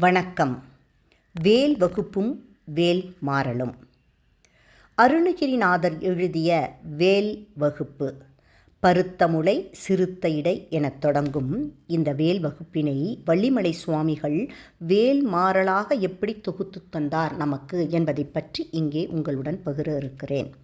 வணக்கம். வேல் வகுப்பும் வேல் மாறலும். அருணகிரிநாதர் எழுதிய வேல் வகுப்பு பருத்தமுளை சிறுத்த இடை எனத் தொடங்கும் இந்த வேல் வகுப்பினை வள்ளிமலை சுவாமிகள் வேல் மாறலாக எப்படி தொகுத்து தந்தார் நமக்கு என்பதை பற்றி இங்கே உங்களுடன் பகிர இருக்கிறேன்.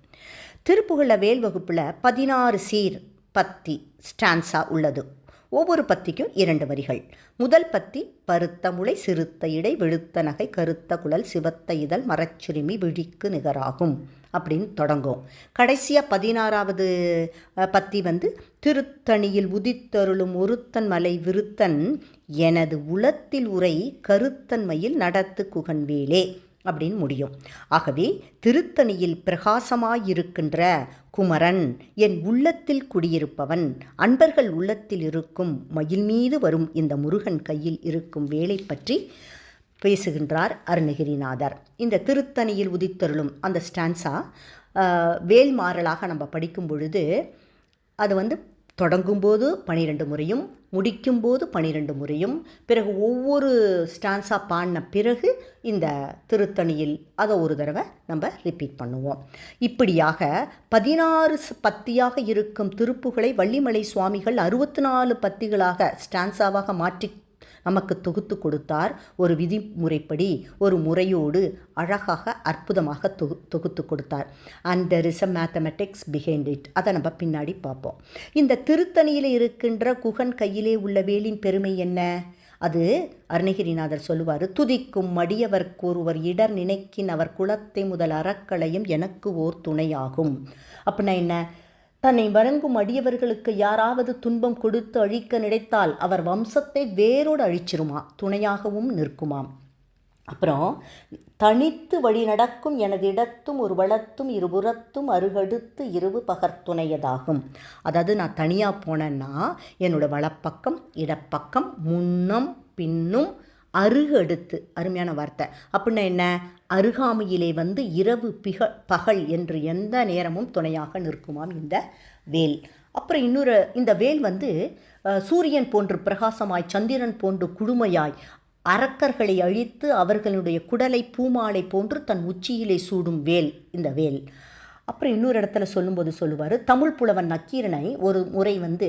திருப்புகழ வேல் வகுப்பில் பதினாறு சீர் பத்தி ஸ்டான்ஸா உள்ளது. ஒவ்வொரு பத்திக்கும் இரண்டு வரிகள். முதல் பத்தி பருத்த முளை சிறுத்த இடை வெளுத்த நகை கருத்த குழல் சிவத்த இதழ் மரச்சுரிமி விழிக்கு நிகராகும். அப்படின்னு தொடங்கும். கடைசியாக பதினாறாவது பத்தி வந்து திருத்தணியில் உதித்தருளும் ஒருத்தன் மலை விருத்தன் எனது உளத்தில் உரை கருத்தன்மையில் நடத்து குகன்வேலே. அப்படின்னு முடியும். ஆகவே திருத்தணியில் பிரகாசமாயிருக்கின்ற குமரன் என் உள்ளத்தில் குடியிருப்பவன் அன்பர்கள் உள்ளத்தில் இருக்கும் மயில் மீது வரும் இந்த முருகன் கையில் இருக்கும் வேலை பற்றி பேசுகின்றார் அருணகிரிநாதர். இந்த திருத்தணியில் உதித்தருளும் அந்த ஸ்டான்ஸா வேல் மாறலாக நம்ம படிக்கும் பொழுது அது வந்து தொடங்கும்போது பனிரெண்டு முறையும் முடிக்கும்போது பனிரெண்டு முறையும் பிறகு ஒவ்வொரு ஸ்டான்ஸாக பாடின பிறகு இந்த திருத்தணியில் அதை ஒரு தடவை நம்ம ரிப்பீட் பண்ணுவோம். இப்படியாக பதினாறு பத்தியாக இருக்கும் திருப்புகளை வள்ளிமலை சுவாமிகள் அறுபத்தி நாலு பத்திகளாக ஸ்டான்ஸாவாக மாற்றி நமக்கு தொகுத்து கொடுத்தார் ஒரு விதிமுறைப்படி ஒரு முறையோடு அழகாக அற்புதமாக தொகு தொகுத்து கொடுத்தார். And there is a mathematics behind it அதை நம்ம பின்னாடி பார்ப்போம். இந்த திருத்தணியில் இருக்கின்ற குகன் கையிலே உள்ள வேலின் பெருமை என்ன? அது அருணகிரிநாதர் சொல்லுவார் துதிக்கும் மடியவர் கூறுவர் இடர் நினைக்கின் அவர் குலத்தை முதல் அறக்களையும் எனக்கு ஓர் துணையாகும். அப்படின்னா என்ன? தன்னை வணங்கும் அடியவர்களுக்கு யாராவது துன்பம் கொடுத்து அழிக்க நினைத்தால் அவர் வம்சத்தை வேரோடு அழிச்சிருமா? துணையாகவும் நிற்குமாம். அப்புறம் தனித்து வழி நடக்கும் எனது இடத்தும் ஒரு வளத்தும் இருபுறத்தும் அருகடுத்து இருவு பகர்த்துணையதாகும் அதாவது நான் தனியாக போனேன்னா என்னோடய வளப்பக்கம் இடப்பக்கம் முன்னம் பின்னும் அருகடுத்து அருமையான வார்த்தை. அப்படின்னா என்ன? அருகாமையிலே வந்து இரவு பிக பகல் என்று எந்த நேரமும் துணையாக நிற்குமாம் இந்த வேல். அப்புறம் இன்னொரு இந்த வேல் வந்து சூரியன் போன்று பிரகாசமாய் சந்திரன் போன்று குழுமையாய் அரக்கர்களை அழித்து அவர்களுடைய குடலை பூமாலை போன்று தன் உச்சியிலே சூடும் வேல் இந்த வேல். அப்புறம் இன்னொரு இடத்துல சொல்லும்போது சொல்லுவார் தமிழ் புலவன் நக்கீரனை ஒரு முறை வந்து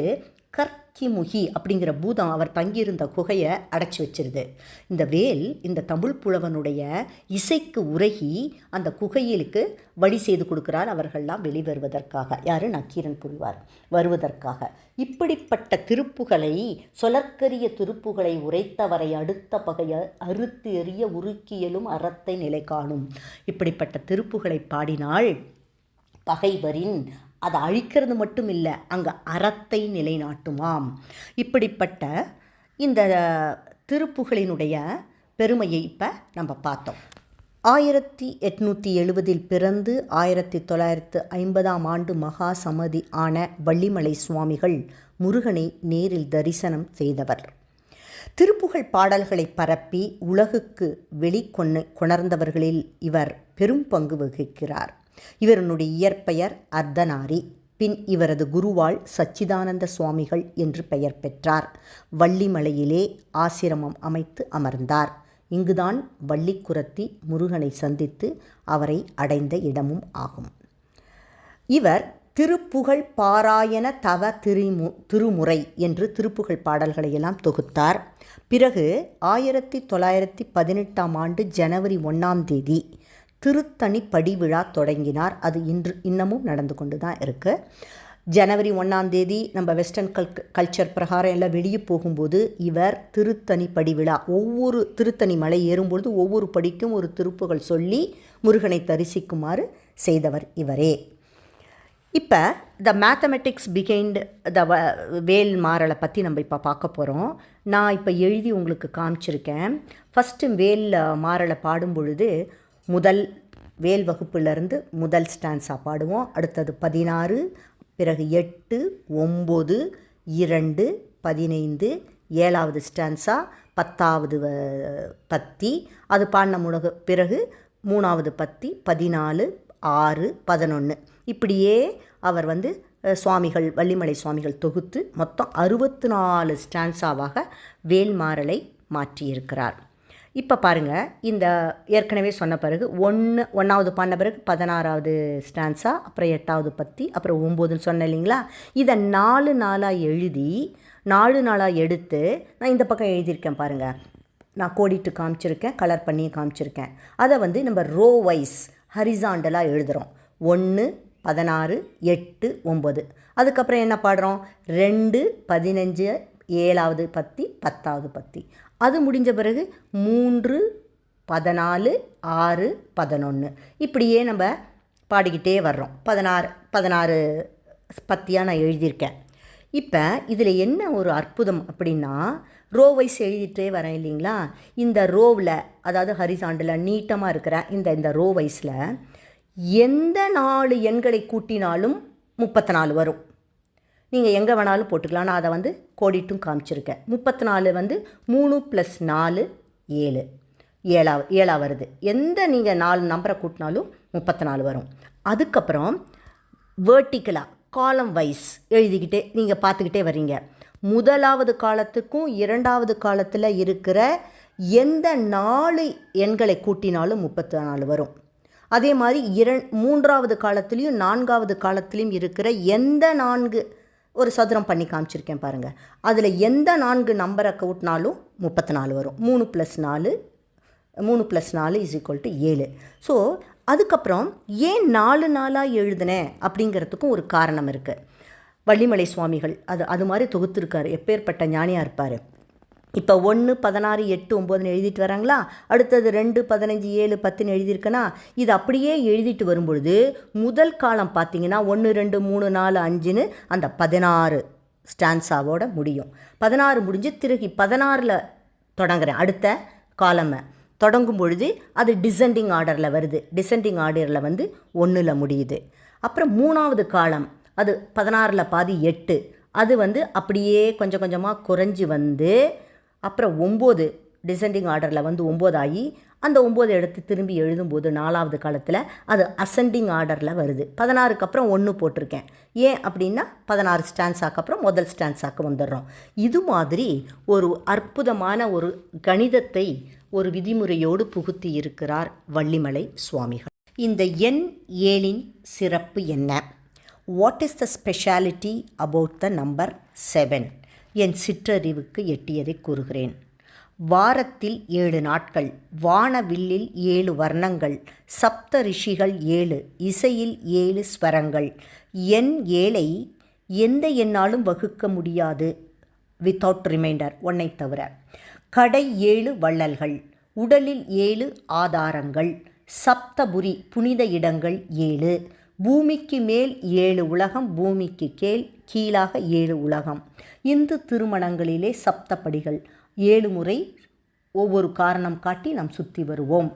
கர்க்கிமுகி அப்படிங்கிற பூதம் அவர் தங்கியிருந்த குகையை அடைச்சி வச்சிருது. இந்த வேல் இந்த தமிழ் புலவனுடைய இசைக்கு உருகி அந்த குகையிலுக்கு வழி செய்து கொடுக்கிறார் அவர்கள்லாம் வெளிவருவதற்காக. யார்? நக்கீரன் புரிவார். வருவதற்காக. இப்படிப்பட்ட திருப்புகளை சொலற்கரிய திருப்புகளை உரைத்தவரை அடுத்த பகைய அறுத்து எறிய உருக்கியலும் அறத்தை நிலை காணும் இப்படிப்பட்ட திருப்புகளை பாடினால் பகைவரின் அதை அழிக்கிறது மட்டும் இல்லை அங்கே அறத்தை நிலைநாட்டுமாம். இப்படிப்பட்ட இந்த திருப்புகளினுடைய பெருமையை இப்போ நம்ம பார்த்தோம். ஆயிரத்தி எட்நூற்றி எழுபதில் பிறந்து ஆயிரத்தி தொள்ளாயிரத்து ஐம்பதாம் ஆண்டு மகா சமதி ஆன வள்ளிமலை சுவாமிகள் முருகனை நேரில் தரிசனம் செய்தவர். திருப்புகழ் பாடல்களை பரப்பி உலகுக்கு வெளிக்கொண்டு கொணர்ந்தவர்களில் இவர் பெரும் பங்கு வகிக்கிறார். இவருடைய இயற்பெயர் அர்த்தநாரி. பின் இவரது குருவாள் சச்சிதானந்த சுவாமிகள் என்று பெயர் பெற்றார். வள்ளிமலையிலே ஆசிரமம் அமைத்து அமர்ந்தார். இங்குதான் வள்ளிக்குரத்தி முருகனை சந்தித்து அவரை அடைந்த இடமும் ஆகும். இவர் திருப்புகழ் பாராயண தவ திரிமு திருமுறை என்று திருப்புகழ் பாடல்களை எல்லாம் தொகுத்தார். பிறகு ஆயிரத்தி தொள்ளாயிரத்தி பதினெட்டாம் ஆண்டு ஜனவரி ஒன்றாம் தேதி திருத்தணி படிவிழா தொடங்கினார். அது இன்று இன்னமும் நடந்து கொண்டு தான் இருக்குது ஜனவரி ஒன்றாம் தேதி நம்ம வெஸ்டர்ன் கல் கல்ச்சர் பிரகாரம் எல்லாம் வெளியே போகும்போது இவர் திருத்தணி படிவிழா ஒவ்வொரு திருத்தணி மலை ஏறும்பொழுது ஒவ்வொரு படிக்கும் ஒரு திருப்புகள் சொல்லி முருகனை தரிசிக்குமாறு செய்தவர் இவரே. இப்போ த மேத்தமெட்டிக்ஸ் பிகைண்ட் த வேல் மாறலை பற்றி நம்ம இப்போ பார்க்க போகிறோம் நான் இப்போ எழுதி உங்களுக்கு காமிச்சிருக்கேன். ஃபஸ்ட்டு வேல் மாறலை பாடும் பொழுது முதல் வேல் வகுப்பிலிருந்து முதல் ஸ்டான்ஸாக பாடுவோம். அடுத்தது பதினாறு பிறகு எட்டு ஒம்பது இரண்டு பதினைந்து ஏழாவது ஸ்டான்ஸா பத்தாவது வ- பத்தி. அது பாடின முழுக பிறகு மூணாவது பத்தி பதினாலு ஆறு பதினொன்று இப்படியே அவர் வந்து சுவாமிகள் வள்ளிமலை சுவாமிகள் தொகுத்து மொத்தம் அறுபத்தி நாலு ஸ்டான்ஸாவாக வேல்மாறலை மாற்றியிருக்கிறார். இப்போ பாருங்கள் இந்த ஏற்கனவே சொன்ன பிறகு ஒன்று ஒன்றாவது பண்ண பிறகு பதினாறாவது ஸ்டான்ஸா அப்புறம் எட்டாவது பத்தி அப்புறம் ஒம்போதுன்னு சொன்னேன் இல்லைங்களா? இதை நாலு நாளாக எழுதி நாலு நாளாக எடுத்து நான் இந்த பக்கம் எழுதியிருக்கேன் பாருங்கள் நான் கோடிட்டு காமிச்சிருக்கேன் கலர் பண்ணி காமிச்சிருக்கேன். அதை வந்து நம்ம ரோ வைஸ் ஹரிசாண்டலாக எழுதுகிறோம் ஒன்று பதினாறு எட்டு ஒம்பது. அதுக்கப்புறம் என்ன பாடுறோம்? ரெண்டு பதினஞ்சு ஏழாவது பத்தி பத்தாவது பத்தி. அது முடிஞ்ச பிறகு மூன்று பதினாலு ஆறு பதினொன்று இப்படியே நம்ம பாடிக்கிட்டே வர்றோம். பதினாறு பதினாறு பத்தியாக நான் எழுதியிருக்கேன். இப்போ இதில் என்ன ஒரு அற்புதம் அப்படின்னா ரோ வைஸ் எழுதிட்டே வரேன் இல்லைங்களா? இந்த ரோவில் அதாவது ஹரிசாண்டில் நீட்டமாக இருக்கிற இந்த இந்த ரோ வைஸில் எந்த நாலு எண்களை கூட்டினாலும் முப்பத்தி நாலு வரும். நீங்கள் எங்கே வேணாலும் போட்டுக்கலாம். நான் அதை வந்து கோடிட்டும் காமிச்சிருக்கேன். முப்பத்தி நாலு வந்து மூணு ப்ளஸ் நாலு ஏழு. ஏழாவது ஏழா வருது. எந்த நீங்கள் நாலு நம்பரை கூட்டினாலும் முப்பத்தி நாலு வரும். அதுக்கப்புறம் வேர்ட்டிக்கலாக காலம் வைஸ் எழுதிக்கிட்டே நீங்கள் பார்த்துக்கிட்டே வரீங்க முதலாவது காலத்துக்கும் இரண்டாவது காலத்தில் இருக்கிற எந்த நாலு எண்களை கூட்டினாலும் முப்பத்தி நாலு வரும். அதே மாதிரி இர மூன்றாவது காலத்துலேயும் நான்காவது காலத்துலேயும் இருக்கிற எந்த நான்கு ஒரு சதுரம் பண்ணி காமிச்சிருக்கேன் பாருங்கள் அதில் எந்த நான்கு நம்பரை கூட்டினாலும் முப்பத்தி நாலு வரும். மூணு ப்ளஸ் நாலு மூணு ப்ளஸ் நாலு இஸ் ஈக்குவல் டு ஏழு. ஸோ அதுக்கப்புறம் ஏன் நாலு நாளாக எழுதினேன் அப்படிங்கிறதுக்கும் ஒரு காரணம் இருக்குது வள்ளிமலை சுவாமிகள் அது அது மாதிரி தொகுத்துருக்கார். எப்பேற்பட்ட ஞானியாக இருப்பார். இப்போ ஒன்று பதினாறு எட்டு ஒம்போதுன்னு எழுதிட்டு வராங்களா? அடுத்தது ரெண்டு பதினஞ்சு ஏழு பத்துன்னு எழுதியிருக்கேன்னா இது அப்படியே எழுதிட்டு வரும்பொழுது முதல் காலம் பார்த்தீங்கன்னா ஒன்று ரெண்டு மூணு நாலு அஞ்சுன்னு அந்த பதினாறு ஸ்டான்ஸாவோட முடியும். பதினாறு முடிஞ்சு திருகி பதினாறில் தொடங்குறேன். அடுத்த காலமை. தொடங்கும் பொழுது அது டிசெண்டிங் ஆர்டரில் வருது. டிசெண்டிங் ஆர்டரில் வந்து ஒன்றில் முடியுது. அப்புறம் மூணாவது காலம். அது பதினாறில் பாதி எட்டு. அது வந்து அப்படியே கொஞ்சம் கொஞ்சமாக குறைஞ்சி வந்து அப்புறம் ஒம்பது டிசெண்டிங் ஆர்டரில் வந்து ஒம்போதாகி அந்த ஒம்பது எடுத்து திரும்பி எழுதும்போது நாலாவது காலத்தில் அது அசெண்டிங் ஆர்டரில் வருது. பதினாறுக்கு அப்புறம் ஒன்று போட்டிருக்கேன். ஏன் அப்படின்னா பதினாறு ஸ்டான்ஸாக்கு அப்புறம் முதல் ஸ்டான்ஸாக்கு வந்துடுறோம். இது மாதிரி ஒரு அற்புதமான ஒரு கணிதத்தை ஒரு விதிமுறையோடு புகுத்தி இருக்கிறார் வள்ளிமலை சுவாமிகள். இந்த எண் ஏழின் சிறப்பு என்ன? What is the speciality about the number seven என் சிற்றறிவுக்கு எட்டியதை கூறுகிறேன். வாரத்தில் ஏழு நாட்கள் வானவில்லில் ஏழு வர்ணங்கள் சப்த ரிஷிகள் ஏழு இசையில் ஏழு ஸ்வரங்கள். என் ஏழை எந்த எண்ணாலும் வகுக்க முடியாது. வித்தவுட் ரிமைண்டர் ஒன்னை தவிர. கடை ஏழு வள்ளல்கள் உடலில் ஏழு ஆதாரங்கள் சப்தபுரி புனித இடங்கள் ஏழு பூமிக்கு மேல் ஏழு உலகம் பூமிக்கு கீழ் கீழாக ஏழு உலகம். இந்து திருமணங்களிலே சப்தப்படிகள். ஏழு முறை ஒவ்வொரு காரணம் காட்டி நாம் சுற்றி வருவோம்.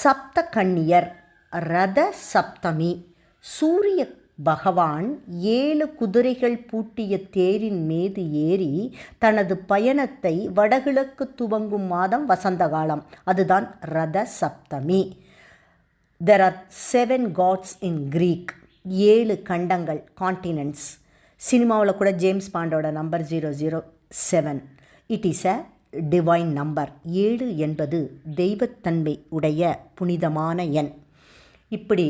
சப்த கண்ணியர் ரத சப்தமி. சூரிய பகவான் ஏழு குதிரைகள் பூட்டிய தேரின் மீது ஏறி தனது பயணத்தை வடகிழக்கு துவங்கும் மாதம் வசந்த காலம். அதுதான் Ratha Saptami. There are seven gods in Greek ஏழு கண்டங்கள் காண்டினென்ட்ஸ் சினிமாவில் கூட James பாண்டோட number zero zero seven it is a divine number ஏழு என்பது தெய்வத்தன்மை உடைய புனிதமான எண். இப்படி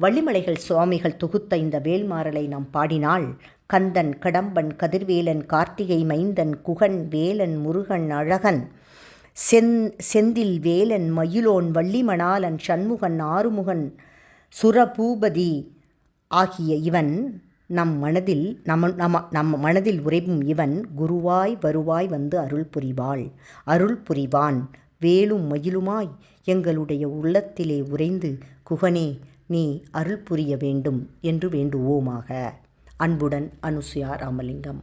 வள்ளிமலைகள் சுவாமிகள் தொகுத்த இந்த வேல்மாறலை நாம் பாடினால் கந்தன் கடம்பன் கதிர்வேலன் கார்த்திகை மைந்தன் குகன் வேலன் முருகன் அழகன் செந் செந்தில் வேலன் மயிலோன் வள்ளிமணாலன் சண்முகன் ஆறுமுகன் சுரபூபதி ஆகிய இவன் நம் மனதில் நம்ம நம நம்ம மனதில் உறைவும் இவன் குருவாய் வருவாய் வந்து அருள் புரிவாள். அருள் புரிவான். வேலும் மயிலுமாய் எங்களுடைய உள்ளத்திலே உறைந்து குகனே நீ அருள் புரிய வேண்டும் என்று வேண்டுவோமாக. அன்புடன் அனுசுயா ராமலிங்கம்.